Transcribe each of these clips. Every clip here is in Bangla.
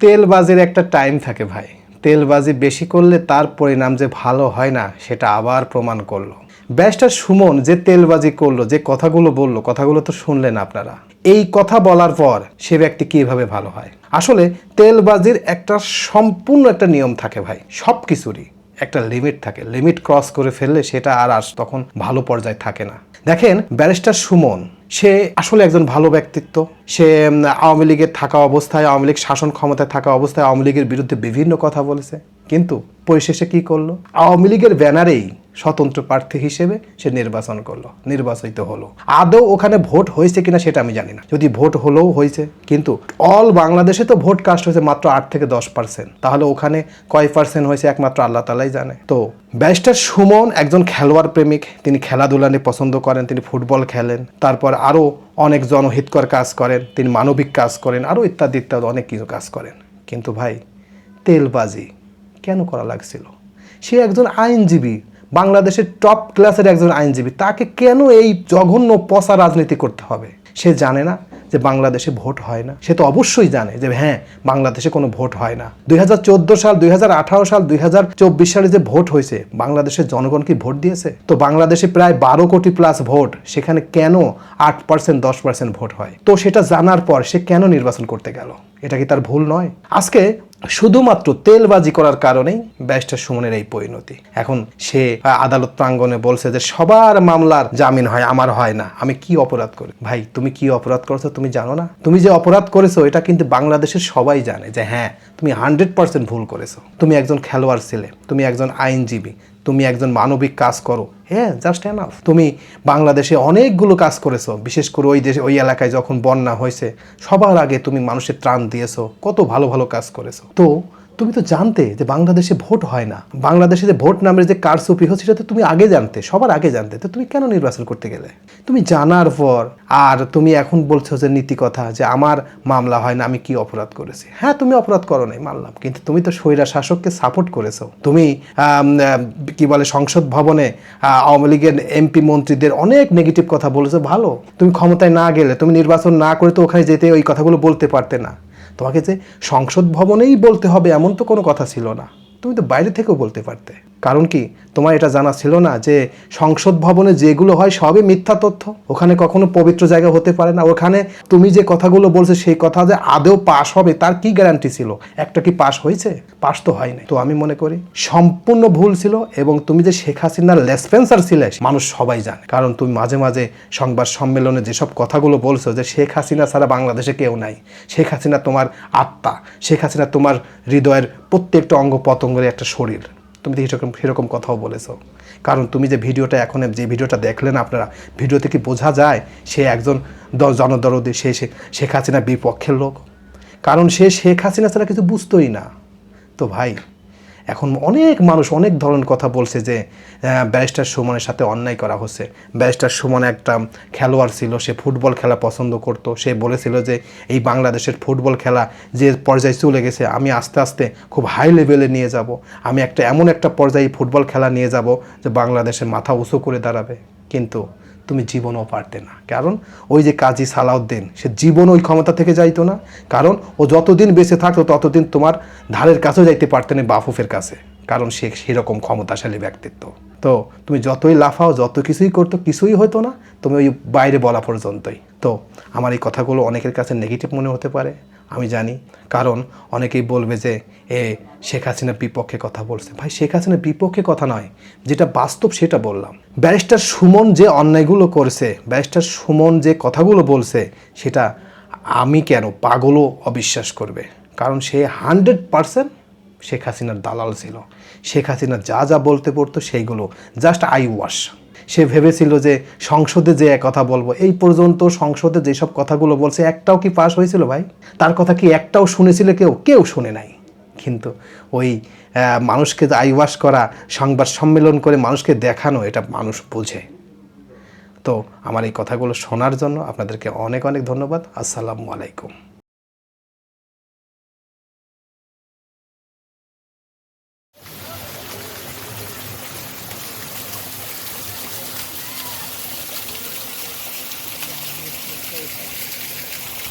তেলবাজির একটা টাইম থাকে ভাই। তেলবাজি বেশি করলে তার পরিণাম যে ভালো হয় না, সেটা আবার প্রমাণ করল। ব্যাসটা সুমন যে তেলবাজি করল, যে কথাগুলো বলল, কথাগুলো তো শুনলেন আপনারা। এই কথা বলার পর সে ব্যক্তি কীভাবে ভালো হয়? আসলে তেলবাজির একটা সম্পূর্ণ একটা নিয়ম থাকে ভাই সব কিছুরই একটা লিমিট থাকে। লিমিট ক্রস করে ফেললে সেটা আর আর তখন ভালো পর্যায়ে থাকে না। দেখেন ব্যারিস্টার সুমন সে আসলে একজন ভালো ব্যক্তিত্ব। সে আওয়ামী লীগের থাকা অবস্থায়, আওয়ামী লীগ শাসন ক্ষমতায় থাকা অবস্থায় আওয়ামী লীগের বিরুদ্ধে বিভিন্ন কথা বলেছে। কিন্তু পরিশেষে কি করল? আওয়ামী লীগের ব্যানারেই স্বতন্ত্র প্রার্থী হিসেবে সে নির্বাচন করল, নির্বাচিত হলো। আদৌ ওখানে ভোট হয়েছে কিনা সেটা আমি জানি না। যদি ভোট হলেও হয়েছে, কিন্তু অল বাংলাদেশে তো ভোট কাস্ট হয়েছে মাত্র আট থেকে দশ পার্সেন্ট। তাহলে ওখানে কয় পার্সেন্ট হয়েছে একমাত্র আল্লাহ তালাই জানে। তো ব্যারিস্টার সুমন একজন খেলোয়াড় প্রেমিক, তিনি খেলাধুলা নিয়ে পছন্দ করেন, তিনি ফুটবল খেলেন, তারপর আরও অনেক জনহিতকর কাজ করেন, তিনি মানবিক কাজ করেন আরও ইত্যাদি ইত্যাদি অনেক কিছু কাজ করেন। কিন্তু ভাই, তেলবাজি কেন করা লাগছিল? সে একজন আইনজীবী বাংলাদেশের টপ ক্লাসের একজন আইনজীবী, তাকে কেন এই জঘন্য পচা রাজনীতি করতে হবে? সে জানে না যে বাংলাদেশে ভোট হয় না। সে তো অবশ্যই জানে যে হ্যাঁ বাংলাদেশে কোনো ভোট হয় না। দুই হাজার চোদ্দ সাল, দুই হাজার আঠারো সাল, দুই হাজার চব্বিশ সালে যে ভোট হয়েছে, বাংলাদেশের জনগণ কি ভোট দিয়েছে? তো বাংলাদেশে প্রায় বারো কোটি প্লাস ভোট, সেখানে কেন আট পার্সেন্ট দশ পার্সেন্ট ভোট হয়? তো সেটা জানার পর সে কেন নির্বাচন করতে গেল? এটা কি তার ভুল নয়? আজকে শুধুমাত্র তেলবাজি করার কারণেই ব্যারিস্টার সুমনের এই পরিণতি। এখন সে আদালত প্রাঙ্গণে বলছে যে সবার মামলার জামিন হয়, আমার হয় না। আমি কি অপরাধ করি? ভাই, তুমি কি অপরাধ করেছ তুমি জানো না? তুমি যে অপরাধ করেছ, এটা কিন্তু বাংলাদেশের সবাই জানে যে হ্যাঁ তুমি হান্ড্রেড পার্সেন্ট ভুল করেছ। তুমি একজন খেলোয়াড় ছেলে, তুমি একজন আইনজীবী তুমি একজন মানবিক কাজ করো। হ্যাঁ জাস্ট এনাফ তুমি বাংলাদেশে অনেকগুলো কাজ করেছ। বিশেষ করে ওই দেশে, ওই এলাকায় যখন বন্যা হয়েছে, সবার আগে তুমি মানুষের ত্রাণ দিয়েছ। কত ভালো ভালো কাজ করেছ। তো তুমি তো জানতে যে বাংলাদেশে ভোট হয় না। বাংলাদেশে যে ভোট নামের যে কারসুপি হচ্ছে, সেটা তো তুমি আগে জানতে, সবার আগে জানতে। তো তুমি কেন নির্বাচন করতে গেলে? তুমি জানার পর আর তুমি এখন বলছো যে নীতি কথা, যে আমার মামলা হয় না, আমি কি অপরাধ করেছি? হ্যাঁ তুমি অপরাধ করো নাই, মানলাম। কিন্তু তুমি তো স্বৈরা শাসককে সাপোর্ট করেছ। তুমি কি বলে, সংসদ ভবনে আওয়ামী লীগের এমপি মন্ত্রীদের অনেক নেগেটিভ কথা বলেছ, ভালো। তুমি ক্ষমতায় না গেলে, তুমি নির্বাচন না করে তো ওখানে যেতে ওই কথাগুলো বলতে পারতে না। তোমাকে যে সংসদ ভবনেই বলতে হবে এমন তো কোনো কথা ছিল না। তুমি তো বাইরে থেকেও বলতে পারতে। কারণ কি? তোমার এটা জানা ছিল না যে সংসদ ভবনে যেগুলো হয় সবই মিথ্যা তথ্য। ওখানে কখনো পবিত্র জায়গা হতে পারে না। ওখানে তুমি যে কথাগুলো বলছো সেই কথা যে আদৌ পাশ হবে, তার কি গ্যারান্টি ছিল? একটা কি পাশ হয়েছে? পাশ তো হয়নি। তো আমি মনে করি সম্পূর্ণ ভুল ছিল এবং তুমি যে শেখ হাসিনার লেসপেন্সার ছিলে, মানুষ সবাই জানে। কারণ তুমি মাঝে মাঝে সংবাদ সম্মেলনে যেসব কথাগুলো বলছো যে শেখ হাসিনা ছাড়া বাংলাদেশে কেউ নাই, শেখ হাসিনা তোমার আত্মা, শেখ হাসিনা তোমার হৃদয়ের প্রত্যেকটা অঙ্গ পতঙ্গের একটা শরীর। তুমি তো সেরকম সেরকম কথাও বলেছ। কারণ তুমি যে ভিডিওটা এখন যে ভিডিওটা দেখলেন আপনারা, ভিডিওতে কি বোঝা যায় সে একজন জনদরদে, সে শেখ হাসিনা বিপক্ষের লোক? কারণ সে শেখ হাসিনা ছাড়া কিছু বুঝতোই না। তো ভাই এখন অনেক মানুষ অনেক ধরনের কথা বলছে যে ব্যারিস্টার সুমনের সাথে অন্যায় করা হচ্ছে। ব্যারিস্টার সুমন একটা খেলোয়াড় ছিল, সে ফুটবল খেলা পছন্দ করতো। সে বলেছিল যে, এই বাংলাদেশের ফুটবল খেলা যে পর্যায়ে চলে গেছে, আমি আস্তে আস্তে খুব হাই লেভেলে নিয়ে যাব। আমি একটা এমন একটা পর্যায়ে ফুটবল খেলা নিয়ে যাব যে, বাংলাদেশের মাথা উঁচু করে দাঁড়াবে। কিন্তু তুমি জীবনও পারতে না। কারণ ওই যে কাজী সালাউদ্দিন, সে জীবন ওই ক্ষমতা থেকে যাইতো না। কারণ ও যতদিন বেঁচে থাকতো, ততদিন তোমার ধারের কাছেও যাইতে পারতে না বাফুফের কাছে। কারণ সে সেরকম ক্ষমতাশালী ব্যক্তিত্ব। তো তুমি যতই লাফাও, যত কিছুই করতো, কিছুই হতো না। তুমি ওই বাইরে বলা পর্যন্তই। তো আমার এই কথাগুলো অনেকের কাছে নেগেটিভ মনে হতে পারে, আমি জানি। কারণ অনেকেই বলবে যে, এ, শেখ হাসিনার বিপক্ষে কথা বলছে। ভাই, শেখ হাসিনার বিপক্ষে কথা নয়, যেটা বাস্তব সেটা বললাম। ব্যারিস্টার সুমন যে অন্যায়গুলো করছে, ব্যারিস্টার সুমন যে কথাগুলো বলছে, সেটা আমি কেন, পাগলও অবিশ্বাস করবে। কারণ সে হান্ড্রেড পারসেন্ট শেখ হাসিনার দালাল ছিল। শেখ হাসিনা যা যা বলতে পড়তো সেইগুলো, জাস্ট আই ওয়াশ। সে ভেবেছিল যে সংসদে যে কথা বলব। এই পর্যন্ত সংসদে যেসব কথাগুলো বলছে, একটাও কি পাস হয়েছিল ভাই? তার কথা কি একটাও শুনেছিল কেউ? কেউ শুনে নাই। কিন্তু ওই মানুষকে আইওয়াশ করা, সংবাদ সম্মেলন করে মানুষকে দেখানো, এটা মানুষ বোঝে। তো আমার এই কথাগুলো শোনার জন্য আপনাদেরকে অনেক অনেক ধন্যবাদ। আসসালামু আলাইকুম।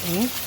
Hmm.